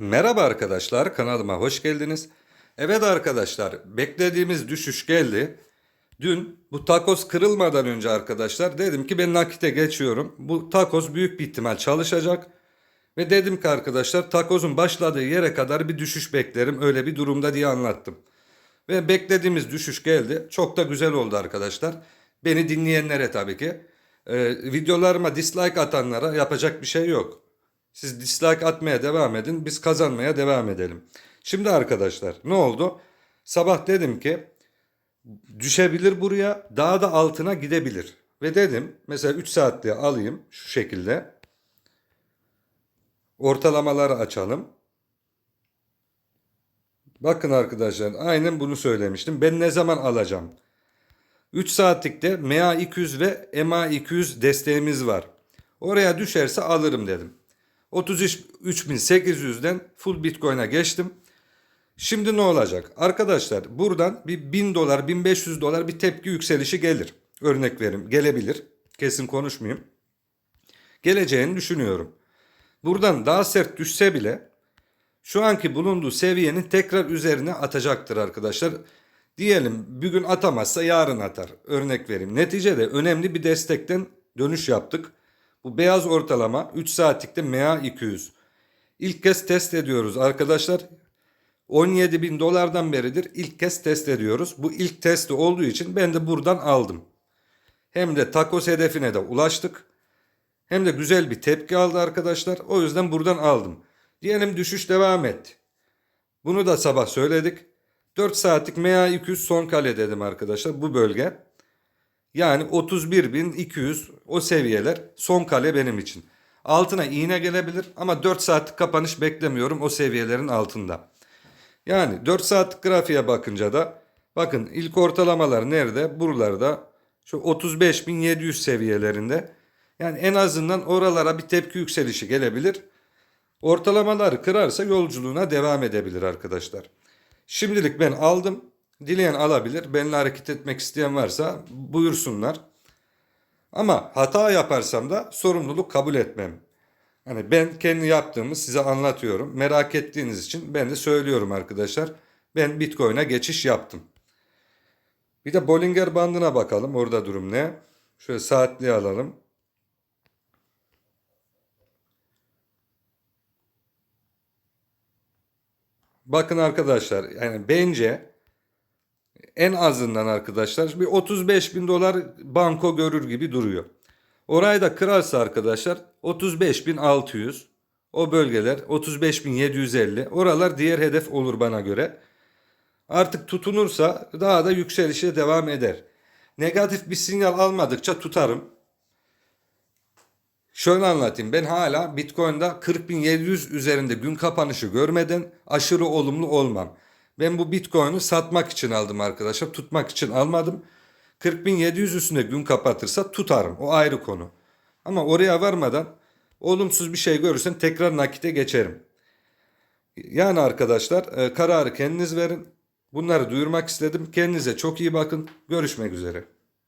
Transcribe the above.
Merhaba arkadaşlar, kanalıma hoş geldiniz. Evet arkadaşlar, beklediğimiz düşüş geldi. Dün bu takoz kırılmadan önce arkadaşlar dedim ki ben nakite geçiyorum. Bu takoz büyük bir ihtimal çalışacak. Ve dedim ki arkadaşlar takozun başladığı yere kadar bir düşüş beklerim öyle bir durumda diye anlattım. Ve beklediğimiz düşüş geldi. Çok da güzel oldu arkadaşlar. Beni dinleyenlere tabii ki. Ee, videolarıma dislike atanlara yapacak bir şey yok. Siz dislike atmaya devam edin. Biz kazanmaya devam edelim. Şimdi arkadaşlar ne oldu? Sabah dedim ki düşebilir buraya. Daha da altına gidebilir. Ve dedim mesela 3 saatliğe alayım şu şekilde. Ortalamaları açalım. Bakın arkadaşlar aynen bunu söylemiştim. Ben ne zaman alacağım? 3 saatlikte MA200 ve MA200 desteğimiz var. Oraya düşerse alırım dedim. 33.800'den full Bitcoin'e geçtim. Şimdi ne olacak? Arkadaşlar buradan bir 1000 dolar 1500 dolar bir tepki yükselişi gelir. Örnek verim gelebilir. Kesin konuşmayayım. Geleceğini düşünüyorum. Buradan daha sert düşse bile şu anki bulunduğu seviyenin tekrar üzerine atacaktır arkadaşlar. Diyelim bugün atamazsa yarın atar. Örnek vereyim. Neticede önemli bir destekten dönüş yaptık. Bu beyaz ortalama 3 saatlikte MA 200. İlk kez test ediyoruz arkadaşlar. 17 bin dolardan beridir ilk kez test ediyoruz. Bu ilk testi olduğu için ben de buradan aldım. Hem de takos hedefine de ulaştık. Hem de güzel bir tepki aldı arkadaşlar. O yüzden buradan aldım. Diyelim düşüş devam etti. Bunu da sabah söyledik. 4 saatlik MA200 son kale dedim arkadaşlar bu bölge. Yani 31.200 o seviyeler son kale benim için. Altına iğne gelebilir ama 4 saatlik kapanış beklemiyorum o seviyelerin altında. Yani 4 saatlik grafiğe bakınca da bakın ilk ortalamalar nerede? Buralarda şu 35.700 seviyelerinde. Yani en azından oralara bir tepki yükselişi gelebilir. Ortalamaları kırarsa yolculuğuna devam edebilir arkadaşlar. Şimdilik ben aldım. Dileyen alabilir. Benimle hareket etmek isteyen varsa buyursunlar. Ama hata yaparsam da sorumluluk kabul etmem. Hani ben kendi yaptığımı size anlatıyorum. Merak ettiğiniz için ben de söylüyorum arkadaşlar. Ben Bitcoin'e geçiş yaptım. Bir de Bollinger bandına bakalım. Orada durum ne? Şöyle saatliği alalım. Bakın arkadaşlar yani bence en azından arkadaşlar bir 35 bin dolar banko görür gibi duruyor. Orayı da kırarsa arkadaşlar 35.600 o bölgeler 35.750 oralar diğer hedef olur bana göre. Artık tutunursa daha da yükselişe devam eder. Negatif bir sinyal almadıkça tutarım. Şöyle anlatayım. Ben hala Bitcoin'da 40.700 üzerinde gün kapanışı görmeden aşırı olumlu olmam. Ben bu Bitcoin'i satmak için aldım arkadaşlar. Tutmak için almadım. 40.700 üstünde gün kapatırsa tutarım. O ayrı konu. Ama oraya varmadan olumsuz bir şey görürsem tekrar nakite geçerim. Yani arkadaşlar e, kararı kendiniz verin. Bunları duyurmak istedim. Kendinize çok iyi bakın. Görüşmek üzere.